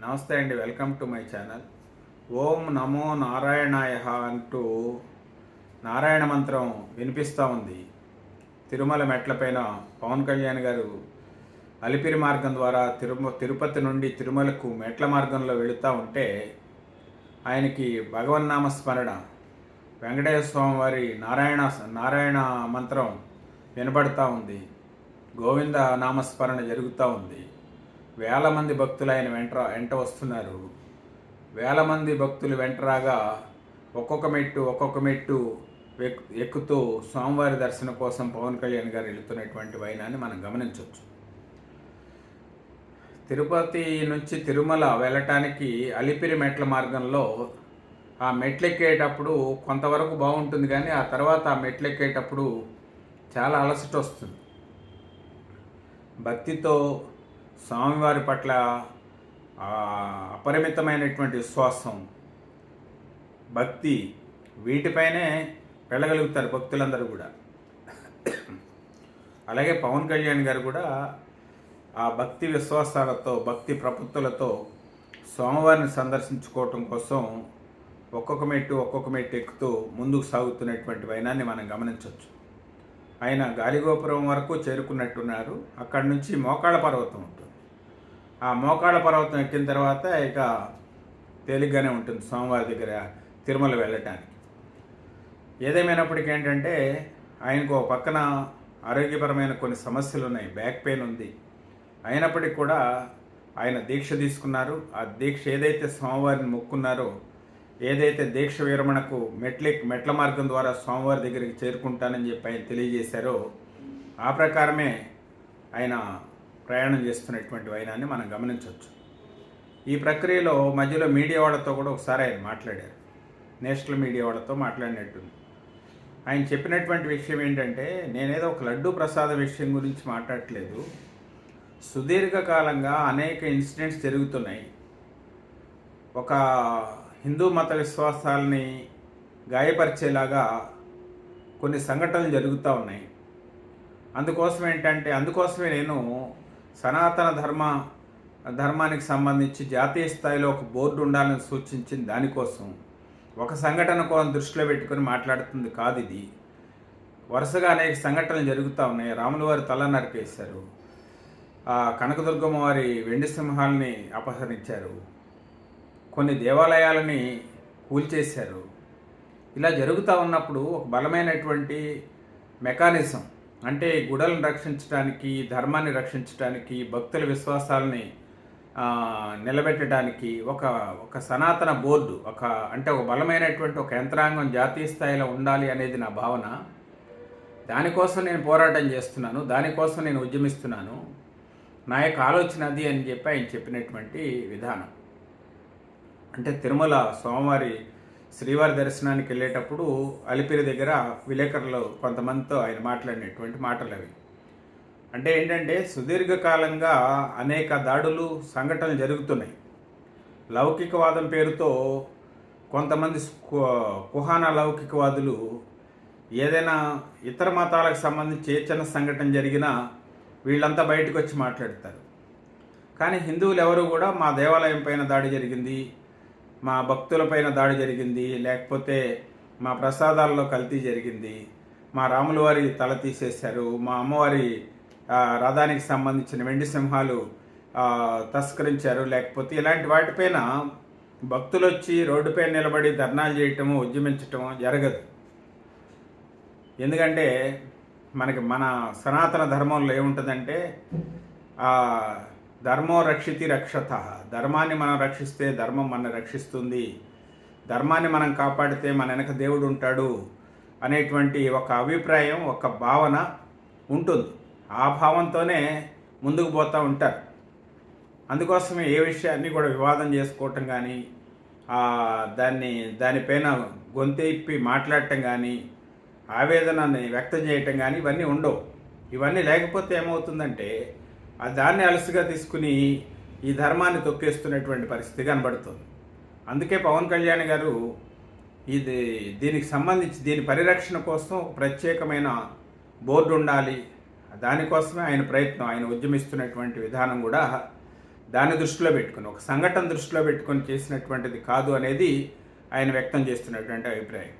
నమస్తే అండి welcome to my channel. ఓం నమో నారాయణాయ అంటూ నారాయణ మంత్రం వినిపిస్తూ ఉంది. తిరుమల మెట్లపైన పవన్ కళ్యాణ్ గారు అలిపిరి మార్గం ద్వారా తిరుమ తిరుపతి నుండి తిరుమలకు మెట్ల మార్గంలో వెళుతూ ఉంటే ఆయనకి భగవన్నామ స్మరణ వెంకటేశ్వర స్వామి వారి నారాయణ నారాయణ మంత్రం వినబడతా ఉంది. గోవింద నామస్మరణ జరుగుతూ ఉంది. వేల మంది భక్తులు ఆయన వెంట వెంట వస్తున్నారు. వేల మంది భక్తులు వెంటరాగా ఒక్కొక్క మెట్టు ఒక్కొక్క మెట్టు ఎక్- ఎక్కుతూ స్వామివారి దర్శనం కోసం పవన్ కళ్యాణ్ గారు వెళుతున్నటువంటి వైనాన్ని మనం గమనించవచ్చు తిరుపతి నుంచి తిరుమల వెళ్ళటానికి అలిపిరి మెట్ల మార్గంలో ఆ మెట్లు ఎక్కేటప్పుడు కొంతవరకు బాగుంటుంది కానీ ఆ తర్వాత ఆ మెట్లు ఎక్కేటప్పుడు చాలా అలసట వస్తుంది భక్తితో స్వామివారి పట్ల అపరిమితమైనటువంటి విశ్వాసం భక్తి వీటిపైనే వెళ్ళగలుగుతారు భక్తులందరూ కూడా. అలాగే పవన్ కళ్యాణ్ గారు కూడా ఆ భక్తి విశ్వాసాలతో భక్తి ప్రపత్తులతో స్వామివారిని సందర్శించుకోవటం కోసం ఒక్కొక్క మెట్టు ఒక్కొక్క మెట్టు ఎక్కుతూ ముందుకు సాగుతున్నటువంటి వైనాన్ని మనం గమనించవచ్చు. ఆయన గాలిగోపురం వరకు చేరుకున్నట్టున్నారు. అక్కడి నుంచి మోకాళ్ళ పర్వతం ఉంటుంది. ఆ మోకాళ్ళ పర్వతం ఎక్కిన తర్వాత ఇక తేలిగ్గానే ఉంటుంది సోమవారి దగ్గర తిరుమల వెళ్ళటానికి. ఏదేమైనప్పటికీ ఏంటంటే ఆయనకు ఒక పక్కన ఆరోగ్యపరమైన కొన్ని సమస్యలు ఉన్నాయి బ్యాక్ పెయిన్ ఉంది. అయినప్పటికీ కూడా ఆయన దీక్ష తీసుకున్నారు. ఆ దీక్ష ఏదైతే స్వామివారిని మొక్కున్నారో ఏదైతే దీక్ష విరమణకు మెట్ల మెట్ల మార్గం ద్వారా స్వామివారి దగ్గరికి చేరుకుంటానని చెప్పి ఆయన తెలియజేశారో ఆ ప్రకారమే ఆయన ప్రయాణం చేస్తున్నటువంటి వైనాన్ని మనం గమనించవచ్చు. ఈ ప్రక్రియలో మధ్యలో మీడియా వాళ్ళతో కూడా ఒకసారి ఆయన మాట్లాడారు. నేషనల్ మీడియా వాళ్ళతో మాట్లాడినట్టుంది. ఆయన చెప్పినటువంటి విషయం ఏంటంటే నేనేదో ఒక లడ్డు ప్రసాద విషయం గురించి మాట్లాడట్లేదు. సుదీర్ఘకాలంగా అనేక ఇన్సిడెంట్స్ జరుగుతున్నాయి. ఒక హిందూ మత విశ్వాసాలని గాయపరిచేలాగా కొన్ని సంఘటనలు జరుగుతూ ఉన్నాయి. అందుకోసం ఏంటంటే అందుకోసమే నేను సనాతన ధర్మ ధర్మానికి సంబంధించి జాతీయ స్థాయిలో ఒక బోర్డు ఉండాలని సూచించింది దానికోసం ఒక సంఘటన కోసం దృష్టిలో పెట్టుకొని మాట్లాడుతుంది కాదు ఇది. వరుసగా అనేక సంఘటనలు జరుగుతూ ఉన్నాయి. రాముల వారి తల నరికేశారు. ఆ కనకదుర్గమ్మ వారి వెండి సింహాలని అపహరించారు. కొన్ని దేవాలయాలని కూల్చేశారు. ఇలా జరుగుతూ ఉన్నప్పుడు ఒక బలమైనటువంటి మెకానిజం అంటే గుడలను రక్షించడానికి ధర్మాన్ని రక్షించడానికి భక్తుల విశ్వాసాలని నిలబెట్టడానికి ఒక ఒక సనాతన బోర్డు ఒక అంటే ఒక బలమైనటువంటి ఒక యంత్రాంగం జాతీయ స్థాయిలో ఉండాలి అనేది నా భావన. దానికోసం నేను పోరాటం చేస్తున్నాను దానికోసం నేను ఉద్యమిస్తున్నాను. నా యొక్క ఆలోచన అది అని చెప్పి ఆయన చెప్పినటువంటి విధానం. అంటే తిరుమల స్వామివారి శ్రీవారి దర్శనానికి వెళ్ళేటప్పుడు అలిపిరి దగ్గర విలేకరులు కొంతమందితో ఆయన మాట్లాడినటువంటి మాటలు అవి. అంటే ఏంటంటే సుదీర్ఘకాలంగా అనేక దాడులు సంఘటనలు జరుగుతున్నాయి. లౌకికవాదం పేరుతో కొంతమంది కుహాన లౌకికవాదులు ఏదైనా ఇతర మతాలకు సంబంధించి ఏ చిన్న సంఘటన జరిగినా వీళ్ళంతా బయటకు వచ్చి మాట్లాడతారు. కానీ హిందువులు ఎవరు కూడా మా దేవాలయం పైన దాడి జరిగింది మా భక్తులపైన దాడి జరిగింది లేకపోతే మా ప్రసాదాల్లో కల్తీ జరిగింది. మా రాముల వారి తల తీసేశారు. మా అమ్మవారి రథానికి సంబంధించిన వెండి సింహాలు తస్కరించారు. లేకపోతే ఇలాంటి వాటిపైన భక్తులు వచ్చి రోడ్డుపై నిలబడి ధర్నాలు చేయటము ఉద్యమించటము జరగదు. ఎందుకంటే మనకి మన సనాతన ధర్మంలో ఏముంటుందంటే ధర్మో రక్షితి రక్షత. ధర్మాన్ని మనం రక్షిస్తే ధర్మం మన రక్షిస్తుంది. ధర్మాన్ని మనం కాపాడితే మన వెనక దేవుడు ఉంటాడు అనేటువంటి ఒక అభిప్రాయం ఒక భావన ఉంటుంది. ఆ భావంతోనే ముందుకు పోతూ ఉంటారు. అందుకోసమే ఏ విషయాన్ని కూడా వివాదం చేసుకోవటం కానీ దాన్ని దానిపైన గొంతెప్పి మాట్లాడటం కానీ ఆవేదనని వ్యక్తం చేయటం కానీ ఇవన్నీ ఉండవు. ఇవన్నీ లేకపోతే ఏమవుతుందంటే దాన్ని అలసిగా తీసుకుని ఈ ధర్మాన్ని తొక్కేస్తున్నటువంటి పరిస్థితి కనబడుతుంది. అందుకే పవన్ కళ్యాణ్ గారు ఇది దీనికి సంబంధించి దీని పరిరక్షణ కోసం ప్రత్యేకమైన బోర్డు ఉండాలి. దానికోసమే ఆయన ప్రయత్నం ఆయన ఉద్యమిస్తున్నటువంటి విధానం కూడా దాన్ని దృష్టిలో పెట్టుకుని ఒక సంఘటన దృష్టిలో పెట్టుకొని చేసినటువంటిది కాదు అనేది ఆయన వ్యక్తం చేస్తున్నటువంటి అభిప్రాయం.